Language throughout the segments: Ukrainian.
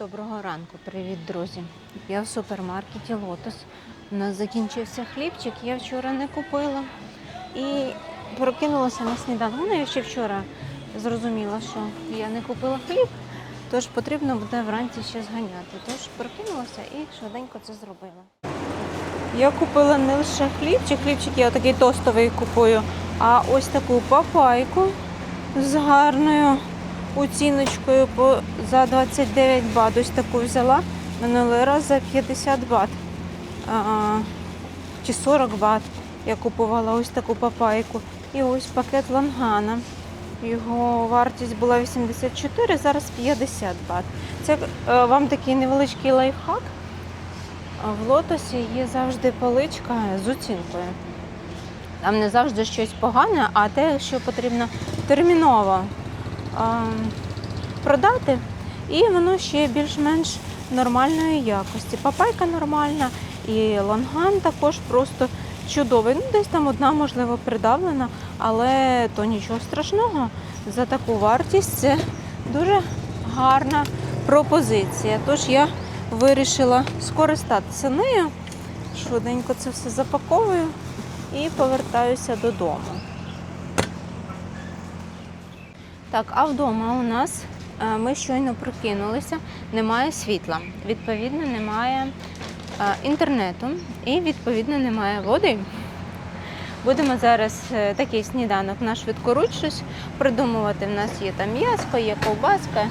Доброго ранку, привіт, друзі. Я в супермаркеті Лотос. У нас закінчився хлібчик, я вчора не купила. І прокинулася на сніданок. Ну, я ще вчора зрозуміла, що я не купила хліб, тож потрібно буде вранці ще зганяти. Тож прокинулася і швиденько це зробила. Я купила не лише хлібчик, хлібчик я такий тостовий купую, а ось таку папайку з гарною оціночкою по, за 29 бат. Ось таку взяла минулий раз за 50 бат. А, чи 40 бат. Я купувала ось таку папайку. І ось пакет лангана. Його вартість була 84, зараз 50 бат. Це е, вам такий невеличкий лайфхак. В лотосі є завжди поличка з оцінкою. Там не завжди щось погане, а те, що потрібно терміново продати, і воно ще більш-менш нормальної якості. Папайка нормальна, і ланган також просто чудовий. Ну, десь там одна, можливо, придавлена, але то нічого страшного. За таку вартість це дуже гарна пропозиція. Тож я вирішила скористатися нею. Швиденько це все запаковую і повертаюся додому. Так, а вдома у нас е, ми щойно прокинулися, немає світла, відповідно, немає е, інтернету і, відповідно, немає води. Будемо зараз е, такий сніданок на швидкоруч щось придумувати. У нас є там м'яско, є ковбаска,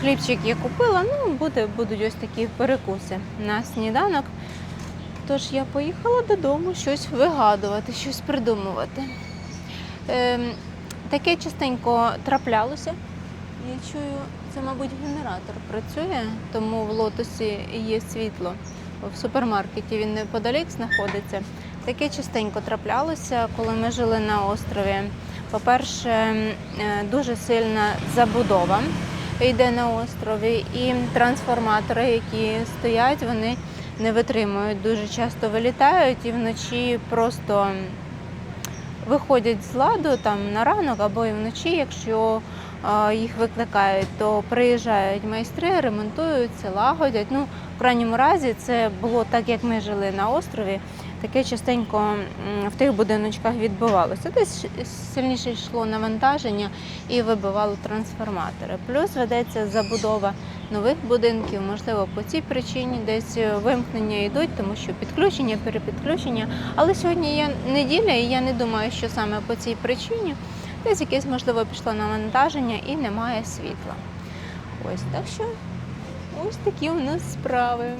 хлібчик я купила. Ну, буде, будуть ось такі перекуси на сніданок. Тож я поїхала додому щось вигадувати, щось придумувати. Таке частенько траплялося. Я чую, це, мабуть, генератор працює, тому в лотосі є світло. В супермаркеті він неподалік знаходиться. Таке частенько траплялося, коли ми жили на острові. По-перше, е, дуже сильна забудова йде на острові, і трансформатори, які стоять, вони не витримують, дуже часто вилітають і вночі просто виходять з ладу там на ранок або і вночі, якщо їх викликають, то приїжджають майстри, ремонтуються, лагодять. Ну, в крайньому разі це було так, як ми жили на острові. Таке частенько в тих будиночках відбувалося. Десь сильніше йшло навантаження і вибивало трансформатори. Плюс ведеться забудова нових будинків, можливо, по цій причині десь вимкнення йдуть, тому що підключення, перепідключення. Але сьогодні є неділя, і я не думаю, що саме по цій причині десь якесь можливо пішло навантаження і немає світла. Ось так що ось такі у нас справи.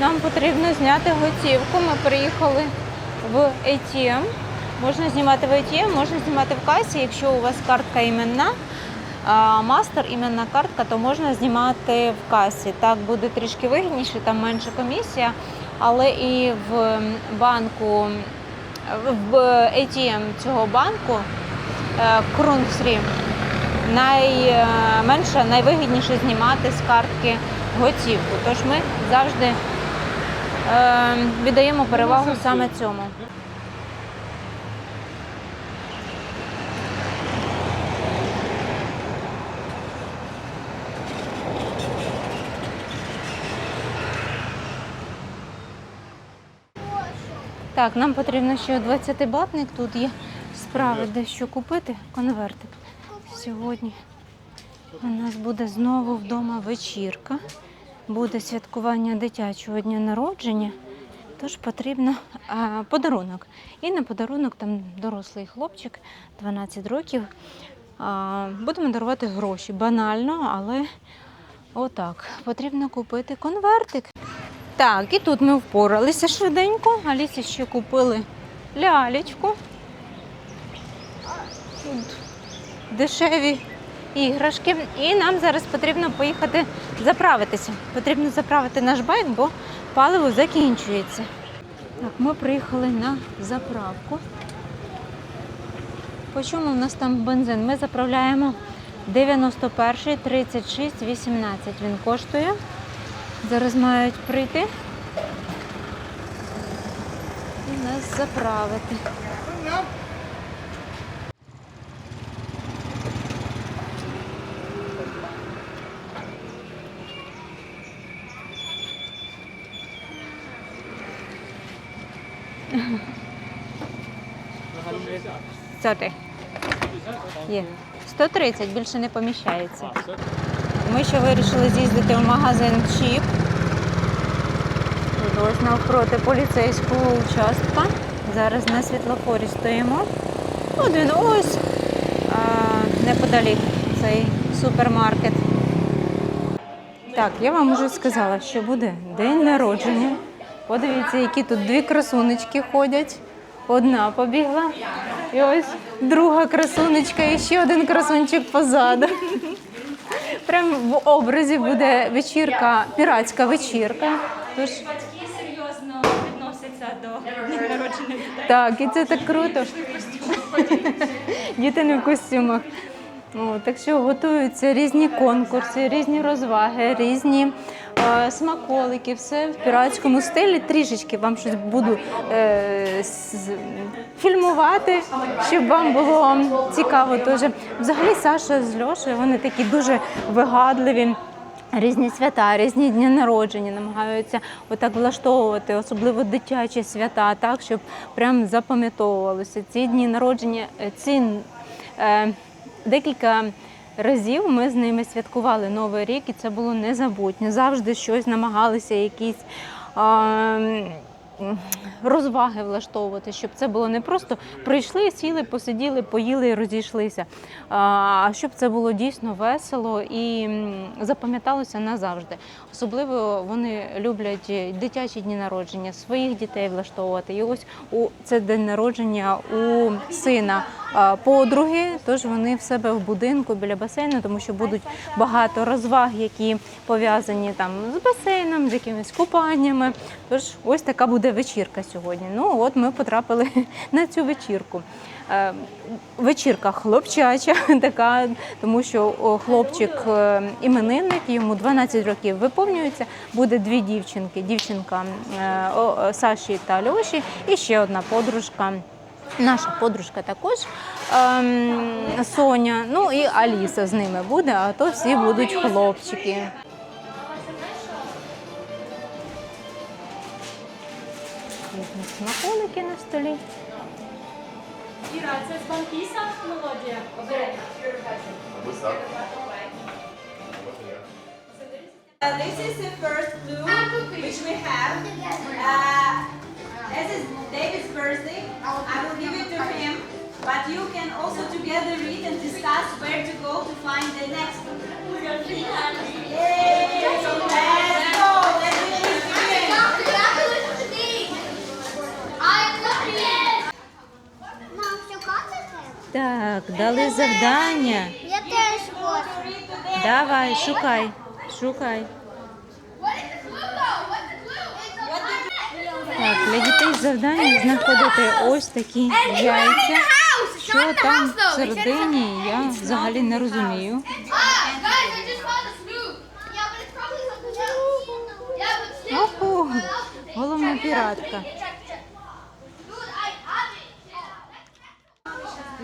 Нам потрібно зняти готівку. Ми приїхали в ATM. Можна знімати в ATM, можна знімати в касі. Якщо у вас картка іменна, мастер іменна картка, то можна знімати в касі. Так буде трішки вигідніше, там менша комісія. Але і в банку, в ATM цього банку Крунфрі найменше, найвигідніше знімати з картки готівку. Тож ми завжди е, Ем, віддаємо перевагу саме цьому. Так, нам потрібно ще 20-батник, тут є справи де що купити, конвертик. Сьогодні у нас буде знову вдома вечірка. Буде святкування дитячого дня народження. Тож потрібно а, подарунок. І на подарунок там дорослий хлопчик, 12 років. А, будемо дарувати гроші. Банально, але отак. Потрібно купити конвертик. Так, і тут ми впоралися швиденько. Алісі ще купили лялечку. Тут дешеві іграшки. І нам зараз потрібно поїхати заправитися. Потрібно заправити наш байк, бо паливо закінчується. Так, ми приїхали на заправку. По чому в нас там бензин? Ми заправляємо 91 36 18. Він коштує. Зараз мають прийти і нас заправити. Соти. Є. 130, більше не поміщається. Ми ще вирішили з'їздити в магазин Чіп. Тут ось навпроти поліцейського участка. Зараз на світлофорі стоїмо. От він ось а, неподалік цей супермаркет. Так, я вам вже сказала, що буде день народження. Подивіться, які тут дві красунечки ходять. Одна побігла. І ось друга красунечка і ще один красунчик позаду. Прям в образі буде вечірка, піратська вечірка. Тож Батьки серйозно відносяться до днів народження дітей. так, і це так круто. Діти не в костюмах. О, так що готуються різні конкурси, різні розваги, різні смаколики, все в піратському стилі. Трішечки вам щось буду е, фільмувати, щоб вам було цікаво. Теж. Взагалі Саша з Льошею, вони такі дуже вигадливі. Різні свята, різні дні народження намагаються отак влаштовувати, особливо дитячі свята, так щоб прям запам'ятовувалося. Ці дні народження, е, ці е, декілька разів ми з ними святкували Новий рік, і це було незабутньо. Завжди щось намагалися, якісь. Розваги влаштовувати, щоб це було не просто прийшли, сіли, посиділи, поїли і розійшлися. А щоб це було дійсно весело і запам'яталося назавжди. Особливо вони люблять дитячі дні народження, своїх дітей влаштовувати. І ось у це день народження у сина подруги. Тож вони в себе в будинку біля басейну, тому що будуть багато розваг, які пов'язані там з басейном, з якимись купаннями. Тож ось така буде вечірка сьогодні. Ну от ми потрапили на цю вечірку. Е, Вечірка хлопчача, така, тому що хлопчик е, іменинник, йому 12 років виповнюється. Буде дві дівчинки: дівчинка е, Саші та Льоші, і ще одна подружка. Наша подружка також ем, Соня, ну і Аліса з ними буде, а то всі будуть хлопчики. смаколики на столі. Іра, це з банкіса мелодія? Uh, this is the first clue which we have. Uh, as it's David's birthday, I will give it to him. But you can also together read and discuss where to go to find the next clue. Yay! Так, дали завдання. Я теж хочу. Давай, шукай, шукай. Так, для дітей завдання знаходити ось такі яйця. Що там всередині, я взагалі не розумію. Оху, головна піратка.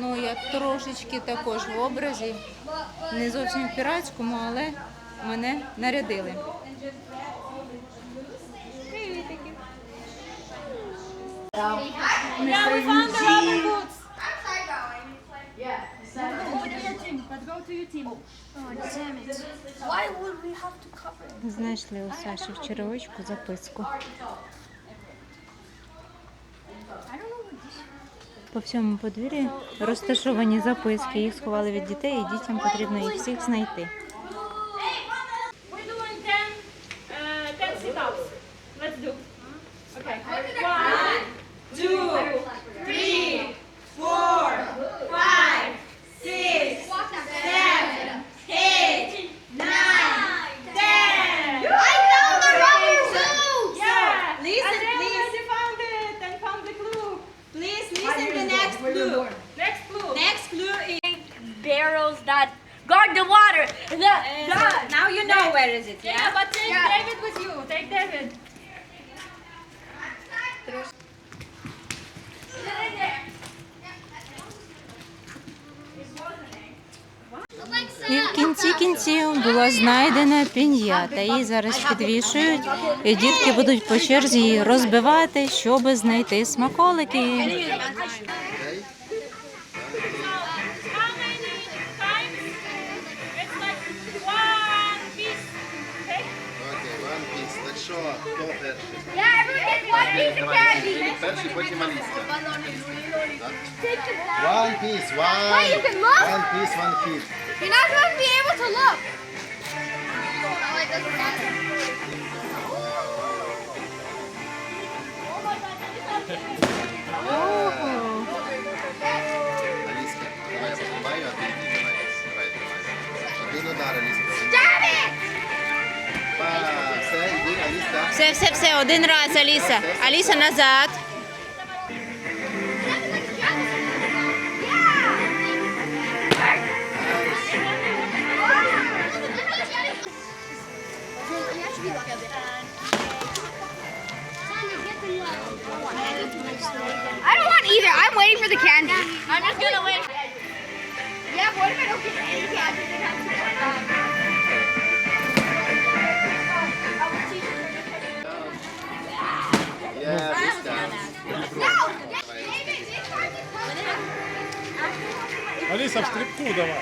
Ну, я трошечки також в образі, не зовсім в піратському, але мене нарядили. Знайшли у Саші в черевичку записку. По всьому подвір'ї розташовані записки. Їх сховали від дітей, і дітям потрібно їх всіх знайти. Кінці була знайдена пін'ята. Її зараз підвішують, і дітки будуть по черзі її розбивати, щоб знайти смаколики. Що, хто перший? Перший, потім Аліска. Take it down. One Piece, one. Wait, you can look? One Piece, one hit. You're not going to be able to look. Oh, it doesn't matter. Аліска, давай я потримаю, I don't want either. I'm waiting for the candy. I'm just gonna wait. Yeah, but what if I don't get any candy? Then I'm Є, Аліска. Алиса, в стрибку давай.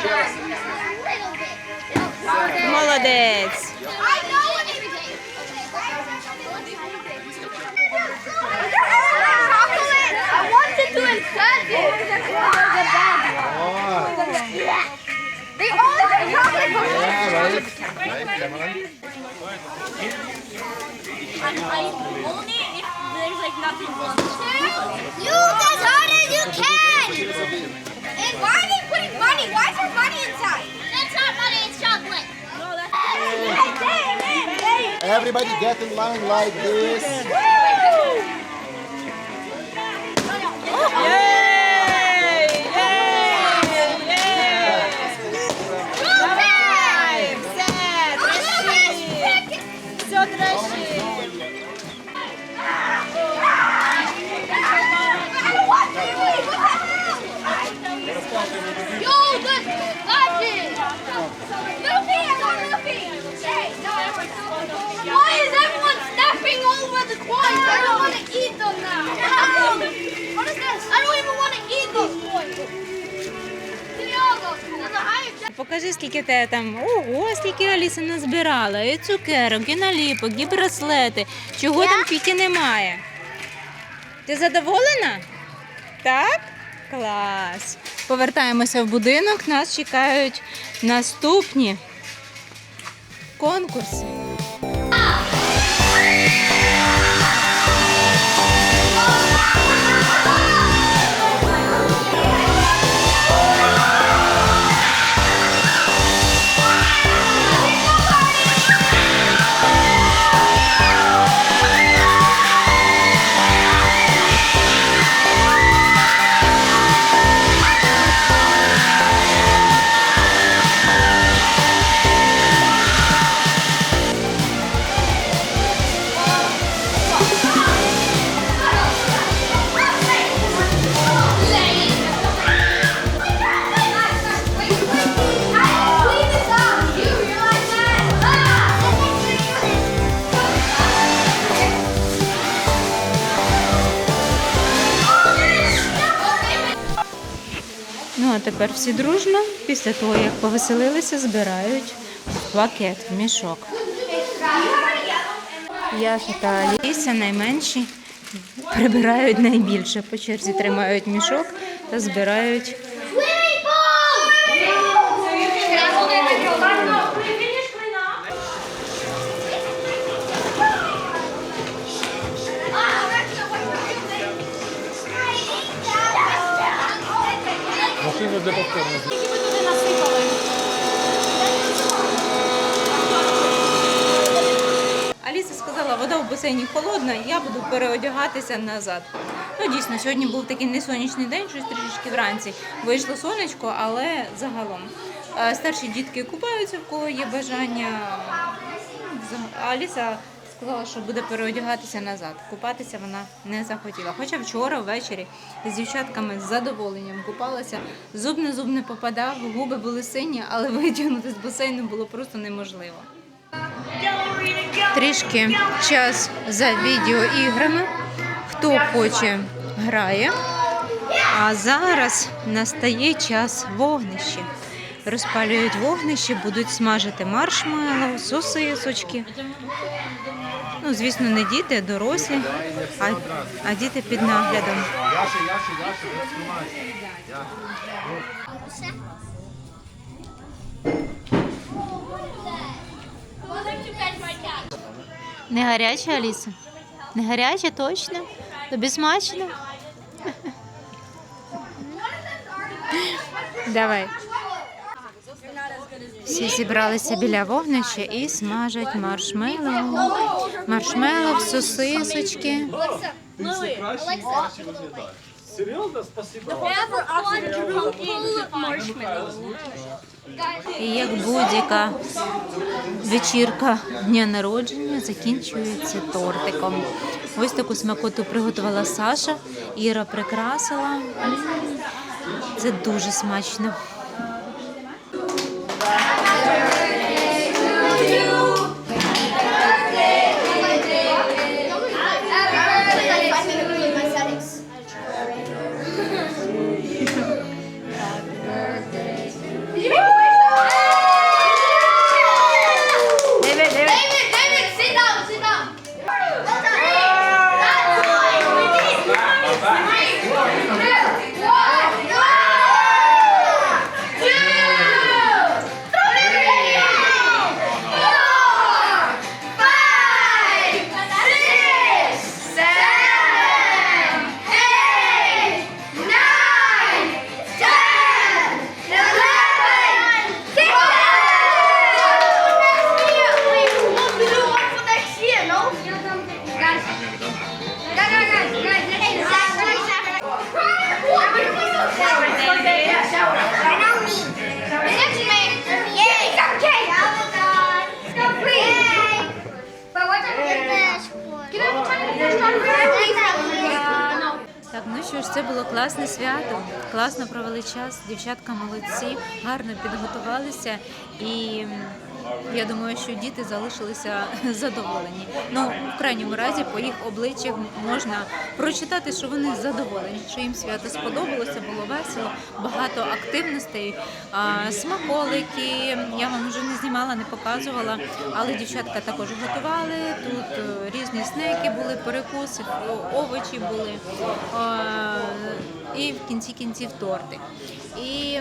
Ще раз, Аліска. Молодець. I know what it is. Chocolate. I wanted to insult it. They all have chocolate cookies. Yeah, right. Right, come on. only if there's like nothing wrong. You as hard as you can. And why are they putting money? Why is there money inside? That's not money. It's chocolate. Everybody get in line like this. Аліса назбирала. І цукерок, і наліпок, і браслети. Чого там тільки немає. Ти задоволена? Так? Клас. Повертаємося в будинок. Нас чекають наступні конкурси. Всі дружно, після того як повеселилися, збирають пакет, в мішок. Яша та Аліся найменші прибирають найбільше. По черзі тримають мішок та збирають. Для повторного. Аліса сказала, вода в басейні холодна, я буду переодягатися назад. Ну, дійсно, сьогодні був такий несонячний день, щось трішечки вранці. Вийшло сонечко, але загалом. Е, Старші дітки купаються, в кого є бажання. Аліса сказала, що буде переодягатися назад. Купатися вона не захотіла. Хоча вчора ввечері з дівчатками з задоволенням купалася. Зуб на зуб не попадав, губи були сині, але витягнути з басейну було просто неможливо. Трішки час за відеоіграми. Хто хоче, грає. А зараз настає час вогнища. Розпалюють вогнище, будуть смажити маршмеллоу, сосисочки. Ну, звісно, не діти, а дорослі, а, а діти під наглядом. Не гаряча, Аліса? Не гаряча, точно? Тобі смачно? Давай. Всі зібралися біля вогнища і смажать маршмеллоу. Маршмеллоу, сосисочки. Серйозно? Спасибо. І як будь-яка вечірка дня народження закінчується тортиком. Ось таку смакоту приготувала Саша, Іра прикрасила. Це дуже смачно. Що ж, це було класне свято. Класно провели час. Дівчатка молодці, гарно підготувалися і. Я думаю, що діти залишилися задоволені. Ну, в крайньому разі, по їх обличчях можна прочитати, що вони задоволені, що їм свято сподобалося, було весело, багато активностей, смаколики. Я вам вже не знімала, не показувала, але дівчатка також готували. Тут е, різні снеки були, перекуси, овочі були. І в кінці кінців торти. І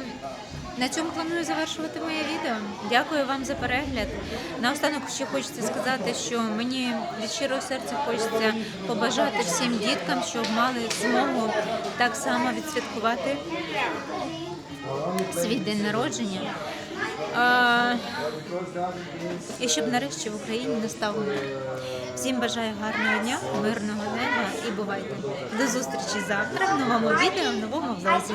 на цьому планую завершувати моє відео. Дякую вам за перегляд. Наостанок ще хочеться сказати, що мені від щирого серця хочеться побажати всім діткам, щоб мали змогу так само відсвяткувати свій день народження. А, і щоб нарешті в Україні настав мир. Всім бажаю гарного дня, мирного неба і бувайте. До зустрічі завтра в новому відео, в новому влозі.